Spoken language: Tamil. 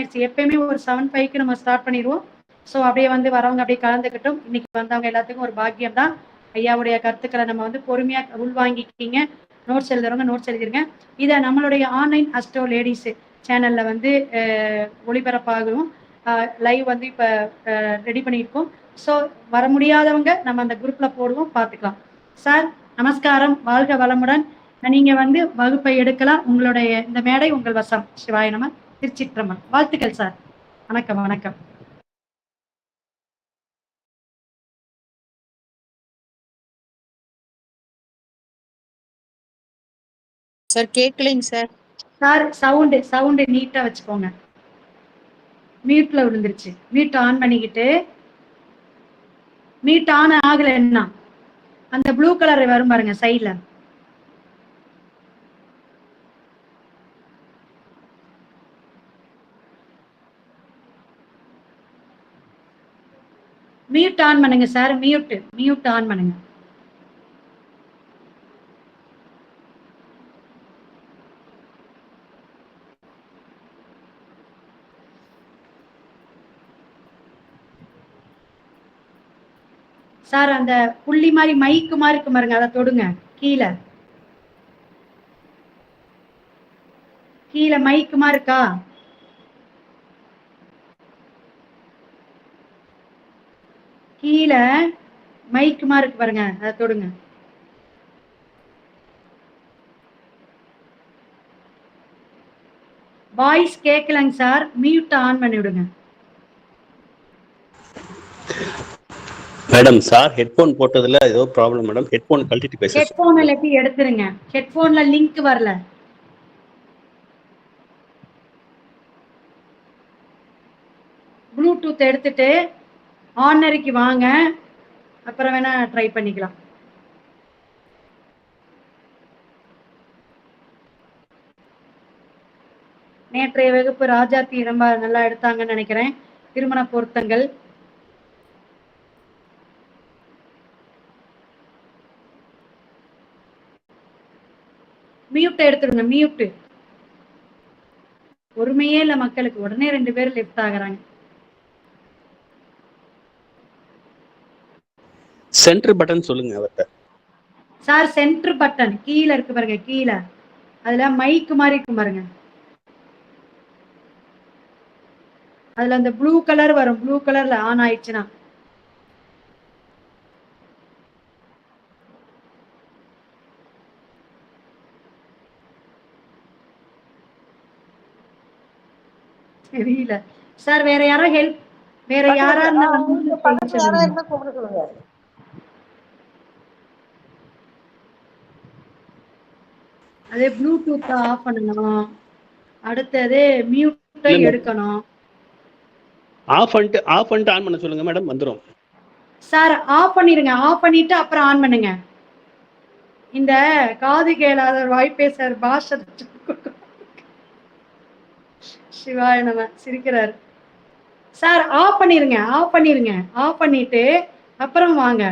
ஆயிடுச்சு. எப்பயுமே ஒரு செவன் ஃபைவ்க்கு நம்ம ஸ்டார்ட் பண்ணிடுவோம். ஸோ அப்படியே வந்து வரவங்க அப்படியே கலந்துக்கிட்டும். இன்னைக்கு வந்தவங்க எல்லாத்துக்கும் ஒரு பாக்கியம் தான் ஐயாவுடைய கருத்துக்களை நம்ம வந்து பொறுமையா உள்வாங்கிக்கிங்க நோட்ஸ் எழுதுறவங்க நோட்ஸ் எழுதிருங்க. இதை நம்மளுடைய ஆன்லைன் அஸ்டோ லேடிஸ் சேனல்ல வந்து ஒளிபரப்பாகவும் லைவ் வந்து இப்போ ரெடி பண்ணியிருக்கோம். ஸோ வர முடியாதவங்க நம்ம அந்த குரூப்ல போடுவோம் பார்த்துக்கலாம். சார் நமஸ்காரம். வாழ்க வளமுடன். நீங்க வந்து வகுப்பை எடுக்கலாம். உங்களுடைய இந்த மேடை உங்கள் வசம். சிவாய நம. திருச்சிற்றம்பலம். வாழ்த்துக்கள் சார். வணக்கம் வணக்கம். சார் கேட்கலைங்க சார். சார் சவுண்டு சவுண்டு நீட்டா வச்சுக்கோங்க. மியூட்ல விழுந்துருச்சு. மியூட் ஆன் பண்ணிக்கிட்டு மியூட் ஆன் ஆகல என்ன அந்த ப்ளூ கலர் வரும் பாருங்க சைட்ல மியூட் ஆன் பண்ணுங்க சார் மியூட் மியூட் ஆன் பண்ணுங்க. சார் அந்த புள்ளி மாதிரி மைக்கு மாதிரி இருக்கு பாருங்க. அதை தொடுங்க. கீழே. கீழே மைக்கு மாதிரி இருக்கா? கீழே மைக்கு இருக்கு பாருங்க அதை தொடுங்க. வாய்ஸ் கேட்கலங்க சார் மியூட் ஆன் பண்ணி விடுங்க. மேடம் சார் ஹெட்போன் போட்டதுல ஏதோ ப்ராப்ளம் மேடம். ஹெட்போன் கழட்டிட்டு பேச. ஹெட்போன் இல்லாட்டி எடுத்துருங்க. ஹெட்போன்ல லிங்க் வரல. ப்ளூடூத் எடுத்துட்டு ஆர்னரிக்கு வாங்க. அப்புறம் வேணா ட்ரை பண்ணிக்கலாம். நேற்றைய வகுப்பு ராஜாத்தி ரொம்ப நல்லா எடுத்தாங்கன்னு நினைக்கிறேன். திருமண பொருத்தங்கள். மியூட் எடுத்துடுங்க மியூட் பொறுமையே இல்ல மக்களுக்கு. உடனே ரெண்டு பேர் லெஃப்ட் ஆகுறாங்க. சென்டர் பட்டன் சொல்லுங்க அவர்கிட்ட சார் சென்டர் பட்டன் கீழே இருக்கு பாருங்க கீழே. அதுல மைக் மாதிரி இருக்கு பாருங்க. அதுல அந்த ப்ளூ கலர் வரும். ப்ளூ கலர்ல ஆன் ஆயிடுச்சுன்னா. தெரியல. சார் வேற யாரோ ஹெல்ப் வேற யாரா இருந்தா வந்து பக்கத்துல யாரா சொல்லுங்க. இருந்தா கூப்பிட சொல்லுங்க அதே ப்ளூடூத் ஆஃப் பண்ணணும்? அடுத்தது மியூட்டை. எடுக்கணும். ஆஃப் பண்ணிட்டு ஆஃப் பண்ணிட்டு ஆன் பண்ண சொல்லுங்க மேடம் வந்துரும். சார் ஆஃப் பண்ணிருங்க ஆஃப் பண்ணிட்டு அப்புறம் ஆன் பண்ணுங்க. இந்த காது கேளாத வாய் பேசுற பாஷை சிவாய நம சிரிக்கிறார். சார் ஆஃப் பண்ணிருங்க ஆஃப் பண்ணிருங்க ஆஃப் பண்ணிட்டு அப்புறம் வாங்க.